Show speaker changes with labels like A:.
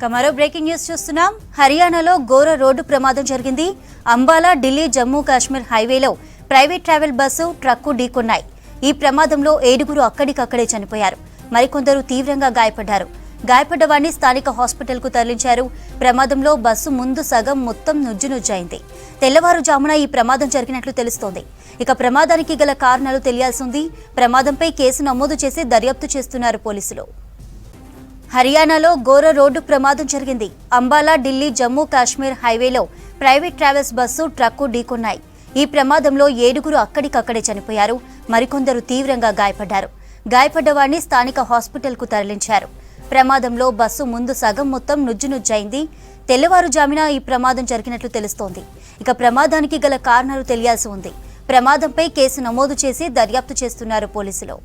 A: ఇక మరో breaking news చూస్తున్నాం. హర్యానాలో ఘోర రోడ్డు ప్రమాదం జరిగింది. అంబాలా ఢిల్లీ జమ్మూ కాశ్మీర్ హైవేలో ప్రైవేట్ ట్రావెల్ బస్సు ట్రక్కు ఢీకొన్నాయి. ఈ ప్రమాదంలో ఏడుగురు అక్కడికక్కడే చనిపోయారు. మరికొందరు తీవ్రంగా గాయపడ్డారు. గాయపడ్డ వారిని స్థానిక హాస్పిటల్కు తరలించారు. ప్రమాదంలో బస్సు ముందు సగం మొత్తం నుజ్జునుజ్జైంది. తెల్లవారుజామున ఈ ప్రమాదం జరిగినట్లు తెలుస్తోంది. ఇక ప్రమాదానికి గల కారణాలు తెలియాల్సి ఉంది. ప్రమాదంపై కేసు నమోదు చేసి దర్యాప్తు చేస్తున్నారు పోలీసులు. హర్యానాలో ఘోర రోడ్డు ప్రమాదం జరిగింది. అంబాలా ఢిల్లీ జమ్మూ కాశ్మీర్ హైవేలో ప్రైవేట్ ట్రావెల్స్ బస్సు ట్రక్కు ఢీకొన్నాయి. ఈ ప్రమాదంలో ఏడుగురు అక్కడికక్కడే చనిపోయారు. మరికొందరు తీవ్రంగా గాయపడ్డారు. గాయపడ్డవాడిని స్థానిక హాస్పిటల్కు తరలించారు. ప్రమాదంలో బస్సు ముందు సగం మొత్తం నుజ్జునుజ్జైంది తెల్లవారుజామున ఈ ప్రమాదం జరిగినట్లు తెలుస్తోంది. ఇక ప్రమాదానికి గల కారణాలు తెలియాల్సి ఉంది. ప్రమాదంపై కేసు నమోదు చేసి దర్యాప్తు చేస్తున్నారు పోలీసులు.